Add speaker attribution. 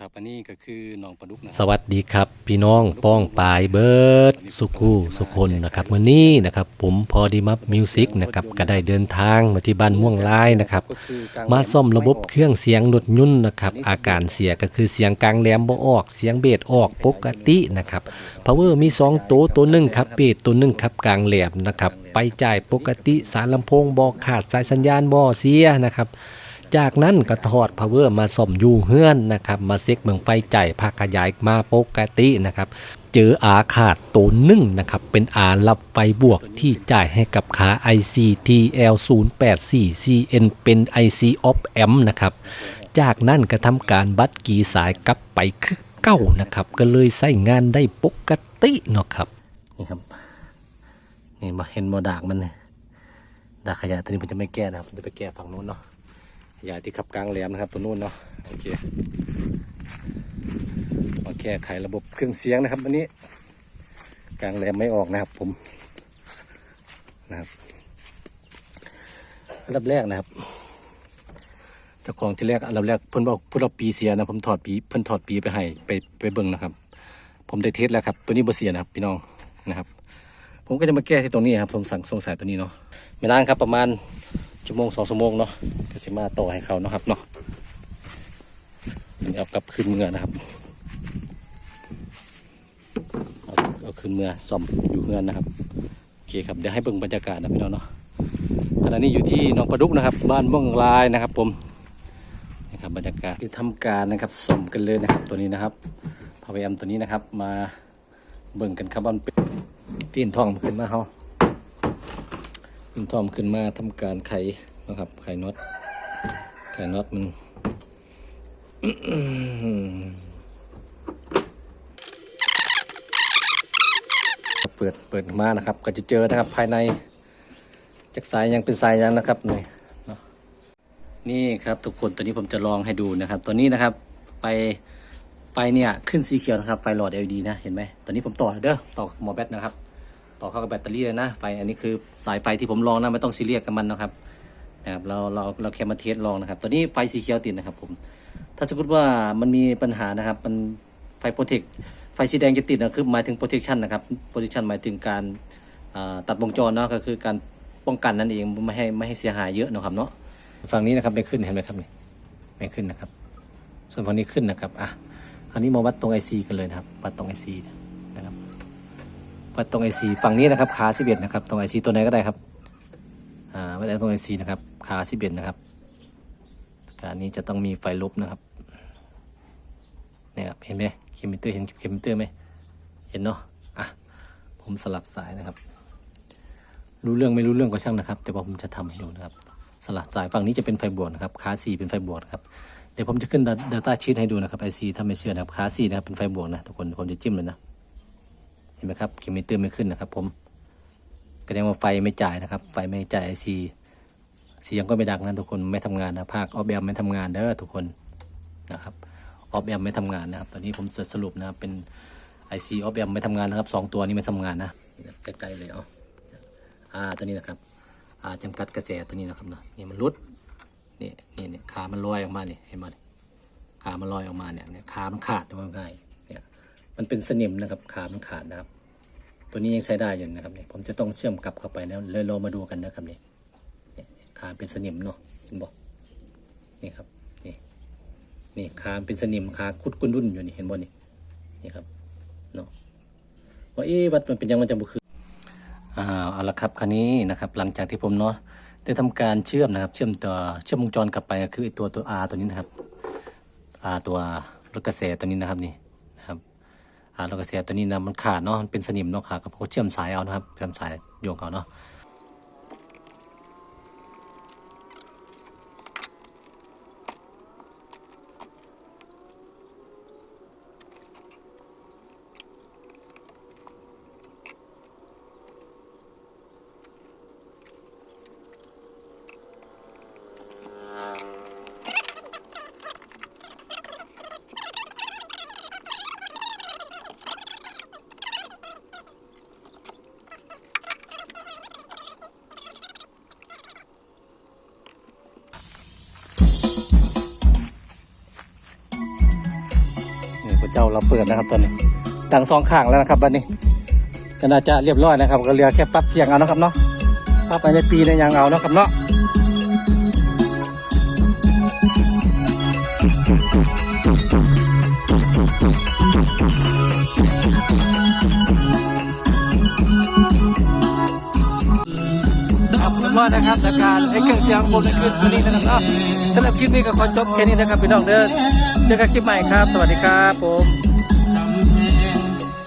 Speaker 1: ครับอันนี้ก็คือหนองปลาดุกนะ
Speaker 2: สวัสดีครับ พี่น้องป้องปายเบิร์ดสุขูสุคนนะครับวันนี้นะครับ ผมพอดีมับมิวสิกนะครับก็ได้เดินทางมาที่บ้านม่วงลายนะครับ มาซ่อมระบบเครื่องเสียงหนดยุ่นนะครับ อาการเสียก็คือเสียงกลางแหลมบ่ออก เสียงเบสออกปกตินะครับพาวเวอร์มี2ตัวตัวหนึ่งครับเบสตัวหนึ่งครับกลางแหลมนะครับไปจ่ายปกติสารลำโพงบ่ขาดสายสัญญาณบ่เสียนะครับ จากนั้นก็ถอด power มาซ่อมอยู่เฮือนนะครับ มาเซ็กเมืองไฟใจภาคขยายมาปกตินะครับ เจออาขาดตัวหนึ่งนะครับ เป็นอารับไฟบวกที่จ่ายให้กับขา IC TL084CN เป็น IC opm นะครับ จากนั้นก็ทำการบัดกีสายกลับไปคือเก้านะครับ ก็เลยใช้งานได้ปกติเนาะครับ นี่ครับ นี่มาเห็นโมดากมันเนี่ยดากขยะตัวนี้ผมจะไม่แก้นะครับผมจะไปแก้ฝั่งโน้นเนาะ ยาที่ขับกลางแหลมนะครับตัวนู้นเนาะโอเคมาแก้ไขระบบเครื่องเสียงนะครับวันนี้ กลางแหลมไม่ออกนะครับผมนะครับอันดับแรกนะครับเจ้าของที่แรกอันดับแรกเพิ่นบอกเพิ่นเอาปีเสียนะผมถอดปีเพิ่นถอดปีไปให้ไปไปเบิ่งนะครับ ผมได้เทสแล้วครับ ตัวนี้บ่เสียนะครับ พี่น้องนะครับ ผมก็จะมาแก้ที่ตรงนี้ครับสงสัยสงสัยตัวนี้เนาะไม่นานครับประมาณ ชั่วโมงสองชั่วโมงเนาะก็จะมาต่อให้เขาเนาะครับเนาะเอากลับคืนเมือนะครับเอาเอาคืนเมือซ่อมอยู่เมือนนะครับโอเคครับเดี๋ยวให้เบิ่งบรรยากาศนะพี่น้องเนาะขณะนี้อยู่ที่หนองปลาดุกนะครับ บ้านม่วงลายนะครับ ผมนะครับบรรยากาศที่ทำการนะครับซ่อมกันเลยนะครับตัวนี้นะครับพยายามตัวนี้นะครับ มาเบิ่งกันครับว่านเป็นตีนทองขึ้นมาเฮา ขึ้นทอมขึ้นมาทำการไขนะครับ ไขน็อต ไขน็อตมันเปิดเปิดมานะครับ ก็จะเจอนะครับภายในจากสายยังเป็นสายยังนะครับนี่เนาะนี่ครับทุกคนตัวนี้ผมจะลองให้ดูนะครับ ตัวนี้นะครับไปไฟเนี่ยขึ้นสีเขียวนะครับไฟหลอด LED นะเห็นไหมตอนนี้ผมต่อเด้อต่อหมอแบตนะครับ ต่อเข้ากับแบตเตอรี่เลยนะไฟอันนี้คือสายไฟที่ผมลองนะไม่ต้องซีเรียสกับมันนะครับนะครับเราเราเราแค่มาเทสลองนะครับ ตัวนี้ไฟสีเขียวติดนะครับผมถ้าสมมติว่ามันมีปัญหานะครับ มันไฟโปรเทคไฟสีแดงจะติดนะคือหมายถึง protection นะครับ protection หมายถึงการตัดวงจรเนาะก็คือการป้องกันนั่นเองไม่ให้ไม่ให้เสียหายเยอะนะครับเนาะฝั่งนี้นะครับไม่ขึ้นเห็นไหมครับนี่ไม่ขึ้นนะครับ ส่วนฝั่งนี้ขึ้นนะครับอะคราวนี้มาวัดตรง IC กันเลยนะครับ วัดตรง IC นะ วัดตรงไอซีฝั่งนี้นะครับขาสิบเอ็ดนะครับตรงไอซีตัวไหนก็ได้ครับอ่าวัดตรงไอซีนะครับขาสิบเอ็ดนะครับการนี้จะต้องมีไฟลบนะครับเนี่ยครับเห็นไหมเคมิเตอร์เห็นเคมิเตอร์ไหมเห็นเนาะอะผมสลับสายนะครับ รู้เรื่องไม่รู้เรื่องก็ช่างนะครับ แต่ว่าผมจะทำให้ดูนะครับ สลับสายฝั่งนี้จะเป็นไฟบวกนะครับขาสี่เป็นไฟบวกครับเดี๋ยวผมจะขึ้น Data Sheet ให้ดูนะครับไอซีถ้าไม่เชื่อนะครับขาสี่นะครับเป็นไฟบวกนะทุกคนผมจะจิ้มเลยนะ ห็นไหมครับคิมิเตอร์ไม่ขึ้นนะครับผมแสดงว่าไฟไม่จ่ายนะครับ ไฟไม่จ่ายไอซีเสียงก็ไม่ดังนะทุกคนไม่ทำงานนะภาคออฟแอมไม่ทำงานเด้อทุกคนนะครับออฟแอมไม่ทำงานนะครับ ตอนนี้ผมสรุปนะครับเป็นไอซีออฟแอมไม่ทำงานนะครับสองตัวนี้ไม่ทำงานนะใกล้ๆเลยเอาอ่าตัวนี้นะครับอ่าจำกัดกระแสตัวนี้นะครับเนาะนี่มันรุดนี่นี่นี่ขามันลอยออกมาเนี่ยเห็นไหมขามันลอยออกมาเนี่ยเนี่ยขามันขาดว่าง่าย มันเป็นสนิมนะครับขามันขาดนะครับ ตัวนี้ยังใช้ได้อยู่นะครับเนี่ยผมจะต้องเชื่อมกลับเข้าไปแล้วเลยเรามาดูกันนะครับเนี่ยขาเป็นสนิมเนาะเห็นบอกนี่ครับนี่นี่ขาเป็นสนิมขาคุดกุนรุ่นอยู่นี่เห็นบ่นี่นี่ครับเนาะว่าเอ๊วัดมันเป็นยังมันจะบุคืออ่าเอาละครับคันนี้นะครับ หลังจากที่ผมเนาะได้ทำการเชื่อมนะครับ เชื่อมตัวเชื่อมวงจรกลับไปคือตัวตัว R ตัวนี้นะครับ R ตัวรถกระแสตัวนี้นะครับนี่ อ่าเราก็เสียตัวนี้นะมันขาดเนาะมันเป็นสนิมเนาะขาดก็เชื่อมสายเอานะครับเชื่อมสายโยงเอาเนาะาเราเปิดนะครับตอนนี้ดังสองข้างแล้วนะครับบัดนี้ก็น่าจะเรียบร้อยนะครับ ก็เหลือแค่ปรับเสียงเอานะครับเนาะปรับไปในปีในยางเอานะครับเนาะ ขอบคุณมากนะครับจาการให้เครื่องเสียงผมในคืนวันนี้นะครับเนาะสำหรับคลิปนี้ก็ขอจบแค่นี้นะครับพี่น้องเด้อเจอกันคลิปใหม่ครับ สวัสดีครับผม